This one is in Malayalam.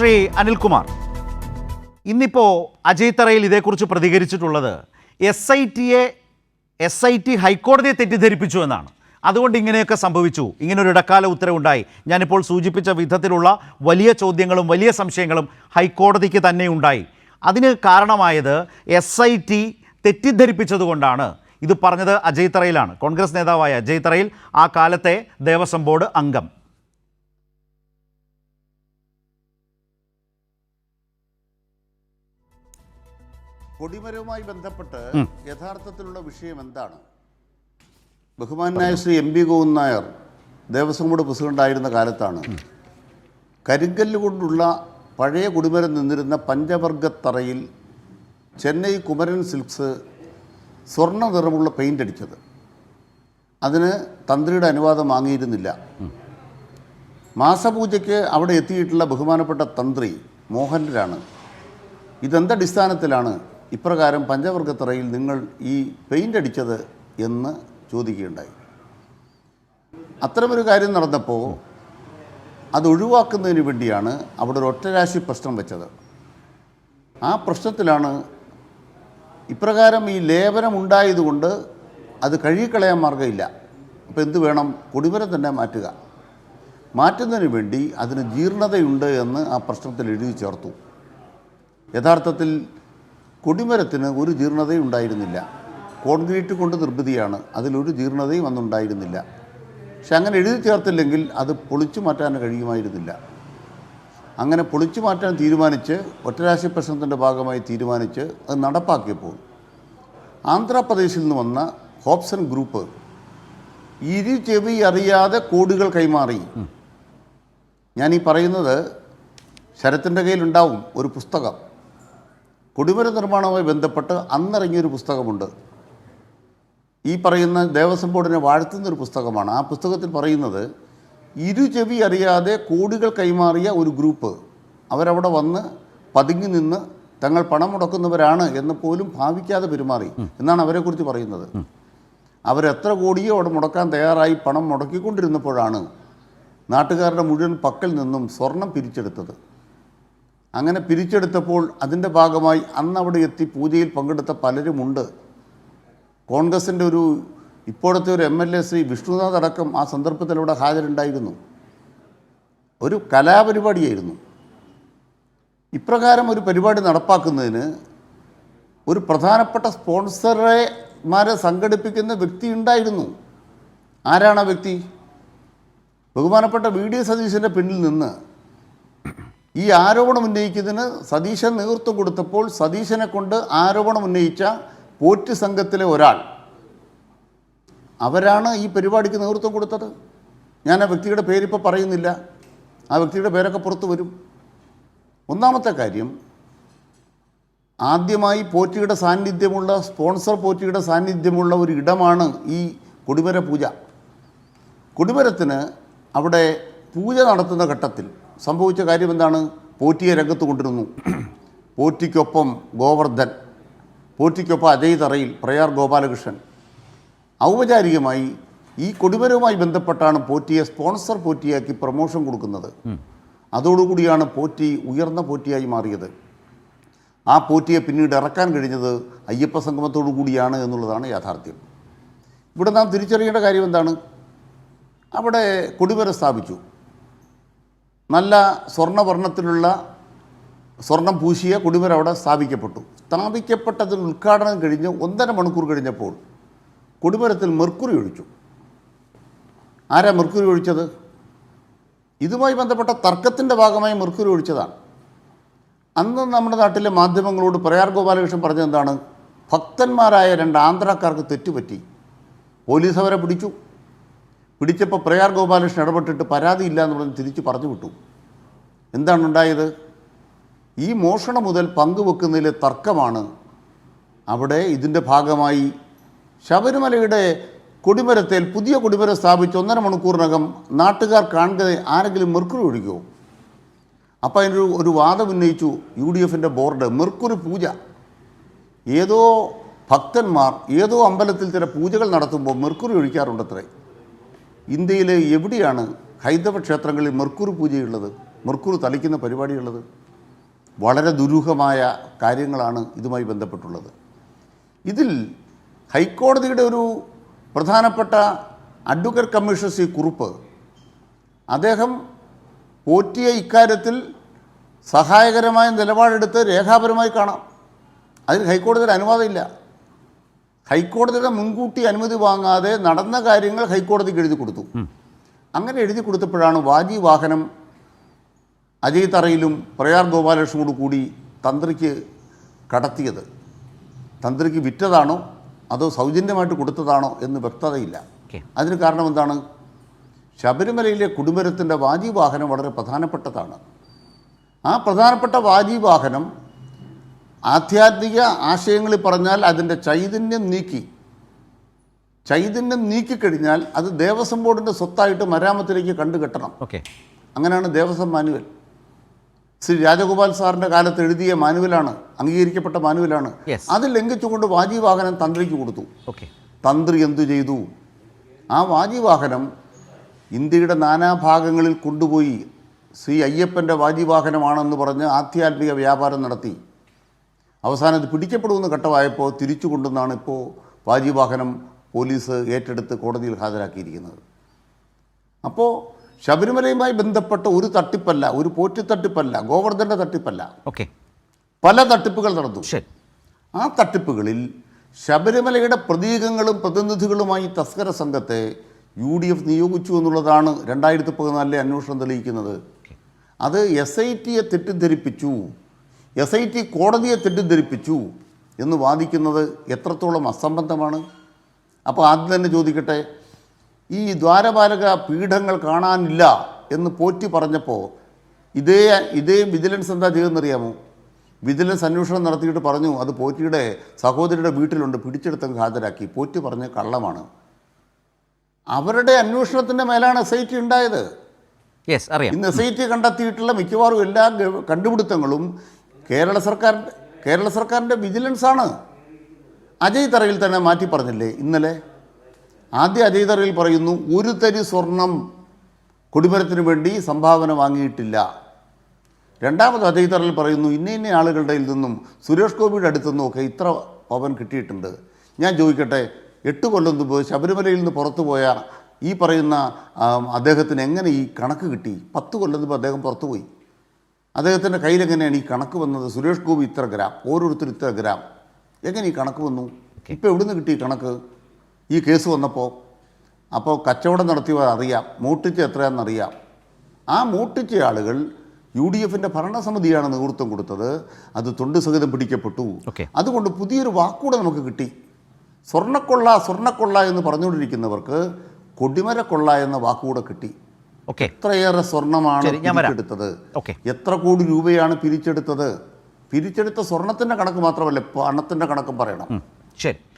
ശ്രീ അനിൽകുമാർ. ഇന്നിപ്പോൾ അജയ് ഇതേക്കുറിച്ച് പ്രതികരിച്ചിട്ടുള്ളത് എസ് ഐ ടിയെ എസ് ഐ ടി ഹൈക്കോടതിയെ തെറ്റിദ്ധരിപ്പിച്ചു എന്നാണ്. അതുകൊണ്ട് ഇങ്ങനെയൊക്കെ സംഭവിച്ചു. ഇങ്ങനെ ഒരു ഇടക്കാല ഉത്തരവുണ്ടായി. ഞാനിപ്പോൾ സൂചിപ്പിച്ച വിധത്തിലുള്ള വലിയ ചോദ്യങ്ങളും വലിയ സംശയങ്ങളും ഹൈക്കോടതിക്ക് തന്നെ ഉണ്ടായി. അതിന് കാരണമായത് എസ് ഐ ടി തെറ്റിദ്ധരിപ്പിച്ചതുകൊണ്ടാണ് ഇത് പറഞ്ഞത് അജയ് തറയിലാണ് കോൺഗ്രസ് നേതാവായ അജയ് തറയിൽ ആ കാലത്തെ ദേവസ്വം ബോർഡ് അംഗം. കൊടിമരവുമായി ബന്ധപ്പെട്ട് യഥാർത്ഥത്തിലുള്ള വിഷയം എന്താണ്? ബഹുമാനായ Shri M P Govind Nair Devaswom board പ്രസിഡന്റായിരുന്ന കാലത്താണ് കരിങ്കല്ല് കൊണ്ടുള്ള പഴയ കൊടിമരം നിന്നിരുന്ന പഞ്ചവർഗത്തറയിൽ ചെന്നൈ കുമരൻ സിൽക്സ് സ്വർണ നിറമുള്ള പെയിന്റ് അടിച്ചത്. അതിന് തന്ത്രിയുടെ അനുവാദം വാങ്ങിയിരുന്നില്ല. മാസപൂജയ്ക്ക് അവിടെ എത്തിയിട്ടുള്ള ബഹുമാനപ്പെട്ട തന്ത്രി മോഹനരാണ് ഇതെന്തടിസ്ഥാനത്തിലാണ് ഇപ്രകാരം പഞ്ചവർഗത്തറയിൽ നിങ്ങൾ ഈ പെയിന്റ് അടിച്ചത് എന്ന് ചോദിക്കുകയുണ്ടായി. അത്തരമൊരു കാര്യം നടന്നപ്പോൾ അത് ഒഴിവാക്കുന്നതിന് വേണ്ടിയാണ് അവിടെ ഒരു ഒറ്റരാശി പ്രശ്നം വെച്ചത്. ആ പ്രശ്നത്തിലാണ് ഇപ്രകാരം ഈ ലേപനം ഉണ്ടായതുകൊണ്ട് അത് കഴുകിക്കളയാൻ മാർഗമില്ല. അപ്പോൾ എന്ത് വേണം? കൊടിമരം തന്നെ മാറ്റുക. മാറ്റുന്നതിന് വേണ്ടി അതിന് ജീർണതയുണ്ട് എന്ന് ആ പ്രശ്നത്തിൽ എഴുതി ചേർത്തു. യഥാർത്ഥത്തിൽ കൊടിമരത്തിന് ഒരു ജീർണതയും ഉണ്ടായിരുന്നില്ല. കോൺക്രീറ്റ് കൊണ്ട് നിർമ്മിതിയാണ്. അതിലൊരു ജീർണതയും അന്നുണ്ടായിരുന്നില്ല പക്ഷെ അങ്ങനെ എഴുതി ചേർത്തില്ലെങ്കിൽ അത് പൊളിച്ചു മാറ്റാൻ കഴിയുമായിരുന്നില്ല. അങ്ങനെ പൊളിച്ചു മാറ്റാൻ തീരുമാനിച്ച് ഒറ്റരാശി പ്രശ്നത്തിന്റെ ഭാഗമായി തീരുമാനിച്ച് അത് നടപ്പാക്കിയപ്പോൾ ആന്ധ്രാപ്രദേശിൽ നിന്ന് വന്ന ഹോപ്സൺ ഗ്രൂപ്പ് ഇരു ചെവി അറിയാതെ കോടികൾ കൈമാറി. ഞാൻ ഈ പറയുന്നത് ശരത്തിന്റെ കയ്യിലുണ്ടാവും ഒരു പുസ്തകം. കൊടിമര നിർമ്മാണവുമായി ബന്ധപ്പെട്ട് അന്നിറങ്ങിയൊരു പുസ്തകമുണ്ട്. ഈ പറയുന്ന ദേവസ്വം ബോർഡിനെ വാഴ്ത്തുന്ന ഒരു പുസ്തകമാണ്. ആ പുസ്തകത്തിൽ പറയുന്നത് ഇരു ചെവി അറിയാതെ കോടികൾ കൈമാറിയ ഒരു ഗ്രൂപ്പ് അവരവിടെ വന്ന് പതുങ്ങി നിന്ന് തങ്ങൾ പണം മുടക്കുന്നവരാണ് എന്ന് പോലും ഭാവിക്കാതെ പെരുമാറി എന്നാണ് അവരെക്കുറിച്ച് പറയുന്നത്. അവരെത്ര കോടിയോ അവിടെ മുടക്കാൻ തയ്യാറായി പണം മുടക്കിക്കൊണ്ടിരുന്നപ്പോഴാണ് നാട്ടുകാരുടെ മുഴുവൻ പക്കൽ നിന്നും സ്വർണം പിരിച്ചെടുത്തത്. അങ്ങനെ പിരിച്ചെടുത്തപ്പോൾ അതിന്റെ ഭാഗമായി അന്ന് അവിടെ എത്തി പൂജയിൽ പങ്കെടുത്ത പലരുമുണ്ട്. കോൺഗ്രസിന്റെ ഒരു ഇപ്പോഴത്തെ ഒരു M L A Shri Vishnunath അടക്കം ആ സന്ദർഭത്തിൽ അവിടെ ഹാജരുണ്ടായിരുന്നു. ഒരു കലാപരിപാടിയായിരുന്നു. ഇപ്രകാരം ഒരു പരിപാടി നടപ്പാക്കുന്നതിന് ഒരു പ്രധാനപ്പെട്ട സ്പോൺസറേമാരെ സംഘടിപ്പിക്കുന്ന വ്യക്തി ഉണ്ടായിരുന്നു. ആരാണ് ആ വ്യക്തി? ബഹുമാനപ്പെട്ട വി ഡി സതീശന്റെ പിന്നിൽ നിന്ന് ഈ ആരോപണം ഉന്നയിക്കുന്നതിന് സതീശൻ നേതൃത്വം കൊടുത്തപ്പോൾ സതീശനെ കൊണ്ട് ആരോപണം ഉന്നയിച്ച പോറ്റ് സംഘത്തിലെ ഒരാൾ അവരാണ് ഈ പരിപാടിക്ക് നേതൃത്വം കൊടുത്തത്. ഞാൻ ആ വ്യക്തിയുടെ പേരിപ്പോൾ പറയുന്നില്ല. ആ വ്യക്തിയുടെ പേരൊക്കെ പുറത്തു വരും. ഒന്നാമത്തെ കാര്യം ആദ്യമായി പോറ്റിയുടെ സാന്നിധ്യമുള്ള സ്പോൺസർ പോറ്റിയുടെ സാന്നിധ്യമുള്ള ഒരു ഇടമാണ് ഈ കൊടിമര പൂജ. കൊടിമരത്തിന് അവിടെ പൂജ നടത്തുന്ന ഘട്ടത്തിൽ സംഭവിച്ച കാര്യം എന്താണ്? പോറ്റിയെ രംഗത്ത് കൊണ്ടിരുന്നു പോറ്റിക്കൊപ്പം ഗോവർദ്ധൻ പോറ്റിക്കൊപ്പം അജയ് തറയിൽ പ്രയാർ ഗോപാലകൃഷ്ണൻ. ഔപചാരികമായി ഈ കൊടിമരവുമായി ബന്ധപ്പെട്ടാണ് പോറ്റിയെ സ്പോൺസർ പോറ്റിയാക്കി പ്രൊമോഷൻ കൊടുക്കുന്നത്. അതോടുകൂടിയാണ് പോറ്റി ഉയർന്ന പോറ്റിയായി മാറിയത്. ആ പോറ്റിയെ പിന്നീട് ഇറക്കാൻ കഴിഞ്ഞത് അയ്യപ്പ സംഗമത്തോടു കൂടിയാണ് എന്നുള്ളതാണ് യാഥാർത്ഥ്യം. ഇവിടെ നാം തിരിച്ചറിയേണ്ട കാര്യം എന്താണ്? അവിടെ കൊടിമരം സ്ഥാപിച്ചു. നല്ല സ്വർണവർണത്തിലുള്ള സ്വർണം പൂശിയ കൊടിമരം അവിടെ സ്ഥാപിക്കപ്പെട്ടു. സ്ഥാപിക്കപ്പെട്ടതിന് ഉദ്ഘാടനം കഴിഞ്ഞ് ഒന്നര മണിക്കൂർ കഴിഞ്ഞപ്പോൾ കൊടിമരത്തിൽ മെർക്കുറി ഒഴിച്ചു. ആരാ മെർക്കുറി ഒഴിച്ചത്? ഇതുമായി ബന്ധപ്പെട്ട തർക്കത്തിന്റെ ഭാഗമായി മെർക്കുറി ഒഴിച്ചതാണ്. അന്ന് നമ്മുടെ നാട്ടിലെ മാധ്യമങ്ങളോട് പ്രയാർ ഗോപാലകൃഷ്ണൻ പറഞ്ഞത് ഭക്തന്മാരായ രണ്ട് ആന്ധ്രാക്കാർക്ക് തെറ്റുപറ്റി. പോലീസ് അവരെ പിടിച്ചു. പിടിച്ചപ്പോൾ പ്രയാർ ഗോപാലകൃഷ്ണൻ ഇടപെട്ടിട്ട് പരാതിയില്ല എന്ന് പറഞ്ഞ് തിരിച്ച് പറഞ്ഞു വിട്ടു. എന്താണ് ഉണ്ടായത്? ഈ മോഷണം മുതൽ പങ്കുവെക്കുന്നതിലെ തർക്കമാണ് അവിടെ ഇതിന്റെ ഭാഗമായി ശബരിമലയുടെ കൊടിമരത്തിൽ പുതിയ കൊടിമരം സ്ഥാപിച്ച് ഒന്നര മണിക്കൂറിനകം നാട്ടുകാർ കാണുക ആരെങ്കിലും മെർക്കുറി ഒഴിക്കുമോ അപ്പോൾ അതിനൊരു ഒരു വാദം ഉന്നയിച്ചു യു ഡി എഫിന്റെ ബോർഡ് മെർക്കുറി പൂജ. ഏതോ ഭക്തന്മാർ ഏതോ അമ്പലത്തിൽ ചില പൂജകൾ നടത്തുമ്പോൾ മെർക്കുറി ഒഴിക്കാറുണ്ടത്രേ. ഇന്ത്യയിലെ എവിടെയാണ് ഹൈന്ദവ ക്ഷേത്രങ്ങളിൽ മെർക്കുറി പൂജയുള്ളത്? മെർക്കുറി തളിക്കുന്ന പരിപാടിയുള്ളത്? വളരെ ദുരൂഹമായ കാര്യങ്ങളാണ് ഇതുമായി ബന്ധപ്പെട്ടുള്ളത്. ഇതിൽ ഹൈക്കോടതിയുടെ ഒരു പ്രധാനപ്പെട്ട അഡ്വക്കേറ്റ് കമ്മീഷണർ സി കുറുപ്പ് അദ്ദേഹം പോറ്റിയ ഇക്കാര്യത്തിൽ സഹായകരമായ നിലപാടെടുത്ത് രേഖാപരമായി കാണാം. അതിന് ഹൈക്കോടതിയുടെ അനുവാദമില്ല. ഹൈക്കോടതിയുടെ മുൻകൂട്ടി അനുമതി വാങ്ങാതെ നടന്ന കാര്യങ്ങൾ ഹൈക്കോടതിക്ക് എഴുതി കൊടുത്തു. അങ്ങനെ എഴുതി കൊടുത്തപ്പോഴാണ് വാജി വാഹനം അജയ് തറയിലും പ്രയാർ ഗോപാലകൃഷ്ണനോട് കൂടി തന്ത്രിക്ക് കടത്തിയത്. തന്ത്രിക്ക് വിറ്റതാണോ? അതോ സൗജന്യമായിട്ട് കൊടുത്തതാണോ എന്ന് വ്യക്തതയില്ല. അതിന് കാരണം എന്താണ്? ശബരിമലയിലെ കുടുംബരത്തിന്റെ വാജി വാഹനം വളരെ പ്രധാനപ്പെട്ടതാണ്. ആ പ്രധാനപ്പെട്ട വാജി വാഹനം ആധ്യാത്മിക ആശയങ്ങളിൽ പറഞ്ഞാൽ അതിന്റെ ചൈതന്യം നീക്കി. ചൈതന്യം നീക്കിക്കഴിഞ്ഞാൽ അത് ദേവസ്വം ബോർഡിന്റെ സ്വത്തായിട്ട് മരാമത്തിലേക്ക് കണ്ടുകെട്ടണം ഓക്കെ. അങ്ങനെയാണ് ദേവസ്വം മാനുവൽ. ശ്രീ രാജഗോപാൽ സാറിന്റെ കാലത്ത് എഴുതിയ മാനുവലാണ് അംഗീകരിക്കപ്പെട്ട മാനുവലാണ്. അത് ലംഘിച്ചുകൊണ്ട് വാജിവാഹനം തന്ത്രിക്ക് കൊടുത്തു. ഓക്കെ. തന്ത്രി എന്തു ചെയ്തു? ആ വാജിവാഹനം ഇന്ത്യയുടെ നാനാഭാഗങ്ങളിൽ കൊണ്ടുപോയി ശ്രീ അയ്യപ്പന്റെ വാജിവാഹനമാണെന്ന് പറഞ്ഞ് ആധ്യാത്മിക വ്യാപാരം നടത്തി. അവസാനം ഇത് പിടിക്കപ്പെടുമെന്ന് ഘട്ടമായപ്പോൾ തിരിച്ചു കൊണ്ടുവന്നാണ് ഇപ്പോൾ വാജിവാഹനം പോലീസ് ഏറ്റെടുത്ത് കോടതിയിൽ ഹാജരാക്കിയിരിക്കുന്നത്. അപ്പോൾ ശബരിമലയുമായി ബന്ധപ്പെട്ട ഒരു തട്ടിപ്പല്ല ഒരു പോറ്റി തട്ടിപ്പല്ല ഗോവർദ്ധന്റെ തട്ടിപ്പല്ല. ഓക്കെ. പല തട്ടിപ്പുകൾ നടന്നു. ആ തട്ടിപ്പുകളിൽ ശബരിമലയുടെ പ്രതീകങ്ങളും പ്രതിനിധികളുമായി തസ്കര സംഘത്തെ യു ഡി എഫ് നിയോഗിച്ചു എന്നുള്ളതാണ് രണ്ടായിരത്തി പതിനാലിലെ അന്വേഷണം തെളിയിക്കുന്നത്. അത് എസ് ഐ ടിയെ തെറ്റിദ്ധരിപ്പിച്ചു. എസ് ഐ ടി കോടതിയെ തെറ്റിദ്ധരിപ്പിച്ചു എന്ന് വാദിക്കുന്നത് എത്രത്തോളം അസംബന്ധമാണ്? അപ്പോൾ ആദ്യം തന്നെ ചോദിക്കട്ടെ ഈ ദ്വാരപാലക പീഠങ്ങൾ കാണാനില്ല എന്ന് പോറ്റി പറഞ്ഞപ്പോൾ ഇതേ ഇതേ വിജിലൻസ് എന്താ ചെയ്തെന്നറിയാമോ വിജിലൻസ് അന്വേഷണം നടത്തിയിട്ട് പറഞ്ഞു അത് പോറ്റിയുടെ സഹോദരിയുടെ വീട്ടിലുണ്ട് പിടിച്ചെടുത്തങ്ങ് ഹാജരാക്കി. പോറ്റി പറഞ്ഞ കള്ളമാണ്. അവരുടെ അന്വേഷണത്തിന്റെ മേലാണ് എസ് ഐ ടി ഉണ്ടായത്. യെസ് അറിയാം. ഇന്ന് എസ് ഐ ടി കണ്ടെത്തിയിട്ടുള്ള മിക്കവാറും എല്ലാ കണ്ടുപിടുത്തങ്ങളും കേരള സർക്കാരിന്റെ കേരള സർക്കാരിന്റെ വിജിലൻസാണ്. അജയ് തറയിൽ തന്നെ മാറ്റി പറഞ്ഞില്ലേ ഇന്നലെ? ആദ്യ അജയ് തറയിൽ പറയുന്നു ഒരു തരി സ്വർണം കൊടിമരത്തിന് വേണ്ടി സംഭാവന വാങ്ങിയിട്ടില്ല. രണ്ടാമത് അജയ് തറയിൽ പറയുന്നു ഇന്ന ഇന്ന ആളുകളുടെ നിന്നും സുരേഷ് ഗോപിയുടെ അടുത്തു ഒക്കെ ഇത്ര പവൻ കിട്ടിയിട്ടുണ്ട്. ഞാൻ ചോദിക്കട്ടെ എട്ട് കൊല്ലം മുമ്പ് ശബരിമലയിൽ നിന്ന് പുറത്തു പോയ ഈ പറയുന്ന അദ്ദേഹത്തിന് എങ്ങനെ ഈ കണക്ക് കിട്ടി? പത്ത് കൊല്ലം മുമ്പ് അദ്ദേഹം പുറത്തു പോയി. അദ്ദേഹത്തിന്റെ കയ്യിലെങ്ങനെയാണ് ഈ കണക്ക് വന്നത്? സുരേഷ് ഗോപി ഇത്ര ഗ്രാം ഓരോരുത്തർ ഇത്ര ഗ്രാം. എങ്ങനെ ഈ കണക്ക് വന്നു? ഇപ്പോൾ എവിടുന്ന് കിട്ടി കണക്ക്? ഈ കേസ് വന്നപ്പോൾ അപ്പോൾ കച്ചവടം നടത്തിയവർ അറിയാം മൂട്ടിച്ച എത്രയാണെന്നറിയാം ആ മൂട്ടിച്ച ആളുകൾ യു ഡി എഫിന്റെ ഭരണസമിതിയാണ് നേതൃത്വം കൊടുത്തത്. അത് തൊണ്ട് സഹിതം പിടിക്കപ്പെട്ടു. അതുകൊണ്ട് പുതിയൊരു വാക്കൂടെ നമുക്ക് കിട്ടി. സ്വർണക്കൊള്ള സ്വർണക്കൊള്ള എന്ന് പറഞ്ഞുകൊണ്ടിരിക്കുന്നവർക്ക് കൊടിമരക്കൊള്ള എന്ന വാക്കുകൂടെ കിട്ടി. ഓക്കെ. എത്രയേറെ സ്വർണമാണ് പിരിച്ചെടുത്തത്. എത്ര കോടി രൂപയാണ് പിരിച്ചെടുത്തത്? പിരിച്ചെടുത്ത സ്വർണത്തിന്റെ കണക്ക് മാത്രമല്ല പണത്തിന്റെ കണക്കും പറയണം. ശരി.